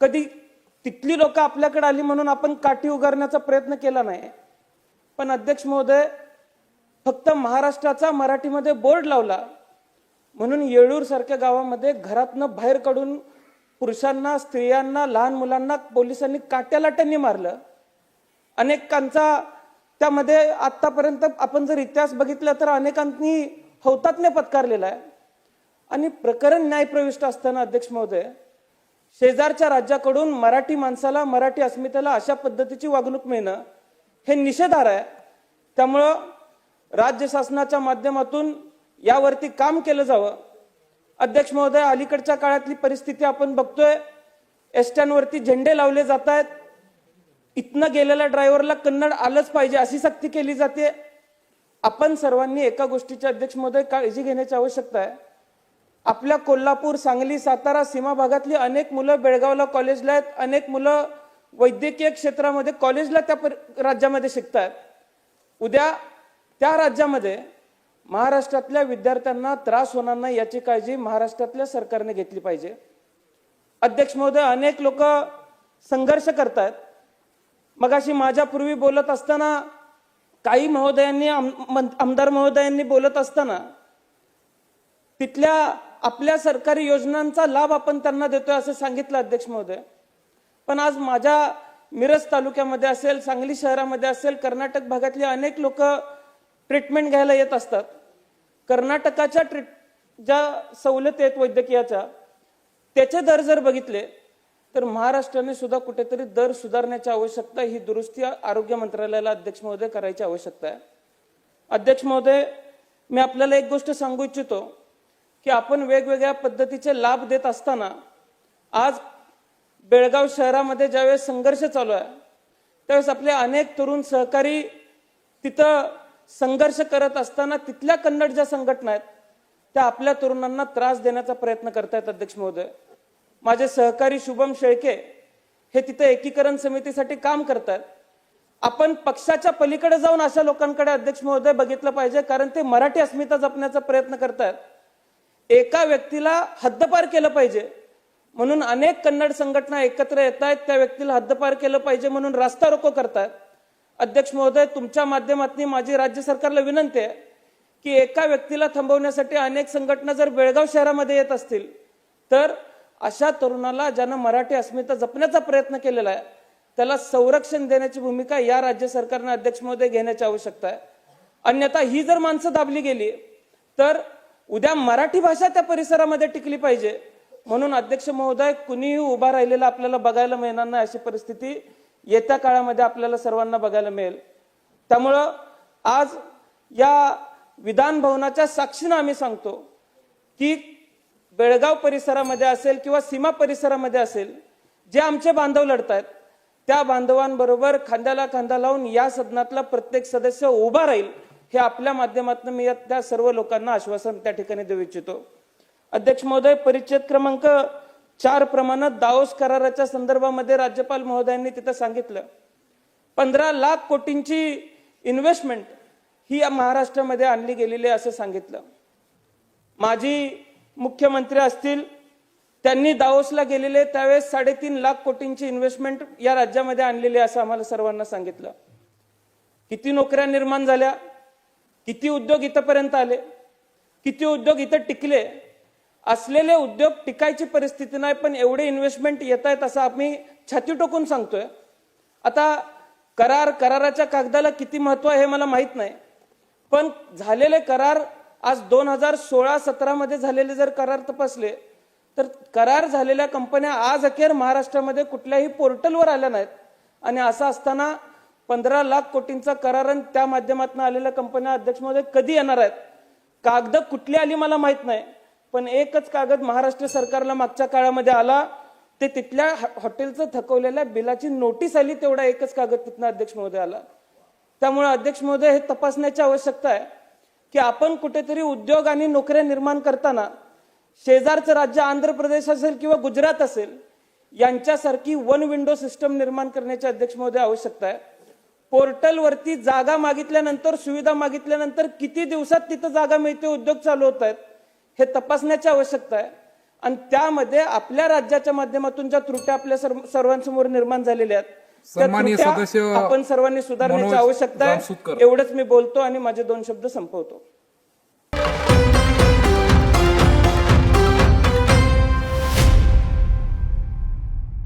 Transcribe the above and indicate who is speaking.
Speaker 1: कधी तिथली लोक आपल्याकडे आली म्हणून आपण काठी उगारण्याचा प्रयत्न केला नाही. पण अध्यक्ष महोदय फक्त महाराष्ट्राचा मराठीमध्ये बोर्ड लावला म्हणून येळूर सारख्या गावामध्ये घरातनं बाहेर काढून पुरुषांना स्त्रियांना लहान मुलांना पोलिसांनी काट्यालाट्यांनी मारलं. अनेकांचा त्यामध्ये आत्तापर्यंत आपण जर इतिहास बघितला तर अनेकांनी हौतात्म्य पत्कारलेला आहे. आणि प्रकरण न्यायप्रविष्ट असताना अध्यक्ष महोदय शेजारच्या राज्याकडून मराठी माणसाला मराठी अस्मितेला अशा पद्धतीची वागणूक मिळणं हे निषेधार आहे. त्यामुळं राज्य शासनाच्या माध्यमातून यावरती काम केलं जावं. अध्यक्ष महोदय अलीकडच्या काळातली परिस्थिती आपण बघतोय. एसट्यांवरती झेंडे लावले जात आहेत. इथनं गेलेल्या ड्रायव्हरला कन्नड आलंच पाहिजे अशी सक्ती केली जाते. आपण सर्वांनी एका गोष्टीची अध्यक्ष महोदय काळजी घेण्याची आवश्यकता आहे. आपल्या कोल्हापूर सांगली सातारा सीमा भागातली अनेक मुलं बेळगावला कॉलेजला आहेत. अनेक मुलं वैद्यकीय क्षेत्रामध्ये कॉलेजला त्या पर- राज्यामध्ये शिकतात उद्या त्या राज्यामध्ये महाराष्ट्रातल्या विद्यार्थ्यांना त्रास होणार नाही याची काळजी महाराष्ट्रातल्या सरकारने घेतली पाहिजे. अध्यक्ष महोदय अनेक लोक संघर्ष करतात मगाशी माझ्यापूर्वी बोलत असताना काही महोदयांनी आम- आमदार महोदयांनी बोलत असताना तिथल्या आपल्या सरकारी योजनांचा लाभ आपण त्यांना देतोय असं सांगितलं अध्यक्ष महोदय. पण आज माझ्या मिरज तालुक्यामध्ये असेल सांगली शहरामध्ये असेल कर्नाटक भागातले अनेक लोक ट्रीटमेंट घ्यायला येत असतात. कर्नाटकाच्या ट्रीट ज्या सवलती आहेत वैद्यकीयाच्या त्याचे दर जर बघितले तर महाराष्ट्राने सुद्धा कुठेतरी दर सुधारण्याची आवश्यकता ही दुरुस्ती आरोग्य मंत्रालयाला अध्यक्ष महोदय करायची आवश्यकता आहे. अध्यक्ष महोदय मी आपल्याला एक गोष्ट सांगू इच्छितो. की आपण वेगवेगळ्या पद्धतीचे लाभ देत असताना आज बेळगाव शहरामध्ये ज्यावेळेस संघर्ष चालू आहे त्यावेळेस आपले अनेक तरुण सहकारी तिथं संघर्ष करत असताना तिथल्या कन्नड ज्या संघटना आहेत त्या आपल्या तरुणांना त्रास देण्याचा प्रयत्न करतायत अध्यक्ष महोदय. माझे सहकारी शुभम शेळके हे तिथे एकीकरण समितीसाठी काम करतात आपण पक्षाच्या पलीकडे जाऊन अशा लोकांकडे अध्यक्ष महोदय बघितलं पाहिजे कारण ते मराठी अस्मिता जपण्याचा प्रयत्न करतात एका व्यक्तीला हद्दपार केलं पाहिजे. म्हणून अनेक कन्नड संघटना एकत्र येत आहेत त्या व्यक्तीला हद्दपार केलं पाहिजे म्हणून रास्ता रोको करतात. अध्यक्ष महोदय तुमच्या माध्यमातून माझी राज्य सरकारला विनंती आहे की एका व्यक्तीला थांबवण्यासाठी अनेक संघटना जर बेळगाव शहरामध्ये येत असतील तर अशा तरुणाला ज्यानं मराठी अस्मिता जपण्याचा प्रयत्न केलेला आहे त्याला संरक्षण देण्याची भूमिका या राज्य सरकारनं अध्यक्ष महोदय घेण्याची आवश्यकता आहे. अन्यथा ही जर माणसं दाबली गेली तर उद्या मराठी भाषा त्या परिसरामध्ये टिकली पाहिजे. म्हणून अध्यक्ष महोदय कुणीही उभा राहिलेला आपल्याला बघायला मिळणार नाही अशी परिस्थिती येत्या काळामध्ये आपल्याला सर्वांना बघायला मिळेल. त्यामुळं आज या विधान भवनाच्या साक्षीनं आम्ही सांगतो की बेळगाव परिसरामध्ये असेल किंवा सीमा परिसरामध्ये असेल जे आमचे बांधव लढतायत त्या बांधवांबरोबर खांद्याला खांदा लावून या सदनातला प्रत्येक सदस्य उभा राहील. हे आपल्या माध्यमातून मी त्या सर्व लोकांना आश्वासन त्या ठिकाणी देऊ इच्छितो. अध्यक्ष महोदय परिच्छेद क्रमांक चार प्रमाणात दाओस कराराच्या संदर्भामध्ये राज्यपाल महोदयांनी तिथं सांगितलं. पंधरा लाख कोटींची इन्व्हेस्टमेंट ही या महाराष्ट्रामध्ये आणली गेलेली आहे असं सांगितलं. माजी मुख्यमंत्री असतील त्यांनी दाओसला गेलेले त्यावेळेस साडेतीन लाख कोटींची इन्व्हेस्टमेंट या राज्यामध्ये आणलेली आहे असं आम्हाला सर्वांना सांगितलं. किती नोकऱ्या निर्माण झाल्या? किती उद्योग इथंपर्यंत आले? किती उद्योग इथं टिकले? असलेले उद्योग टिकायची परिस्थिती नाही पण एवढे इन्व्हेस्टमेंट येत आहेत असं आम्ही छाती टोकून सांगतोय. आता करार कराराच्या कागदाला किती महत्त्व आहे हे मला माहीत नाही. पण झालेले करार आज दोन हजार सोळा सतरामध्ये झालेले जर करार तपासले तर करार झालेल्या कंपन्या आज अखेर महाराष्ट्रामध्ये कुठल्याही पोर्टलवर आल्या नाहीत. आणि असं असताना पंधरा लाख कोटींचा करार आणि त्या माध्यमातून आलेल्या कंपन्या अध्यक्ष महोदय कधी येणार आहेत? कागद कुठली आली मला माहीत नाही. पण एकच कागद महाराष्ट्र सरकारला मागच्या काळामध्ये आला. ते तिथल्या हॉ- हॉटेलचं थकवलेल्या बिलाची नोटीस आली तेवढा एकच कागद तिथनं अध्यक्ष महोदय आला. त्यामुळे अध्यक्ष महोदय हे तपासण्याची आवश्यकता आहे की आपण कुठेतरी उद्योग आणि नोकऱ्या निर्माण करताना शेजारचं राज्य आंध्र प्रदेश असेल किंवा गुजरात असेल यांच्यासारखी वन विंडो सिस्टम निर्माण करण्याची अध्यक्ष महोदय आवश्यकता आहे. पोर्टलवरती जागा मागितल्यानंतर सुविधा मागितल्यानंतर किती दिवसात तिथं जागा मिळते उद्योग चालू होत आहेत हे तपासण्याची आवश्यकता आहे. आणि त्यामध्ये आपल्या राज्याच्या माध्यमातून ज्या त्रुट्या आपल्या सर्व- सर्वांसमोर निर्माण झालेल्या आहेत आपण सर्वांनी सुधारण्याची आवश्यकता. आहे. एवढंच मी बोलतो आणि माझे दोन शब्द संपवतो.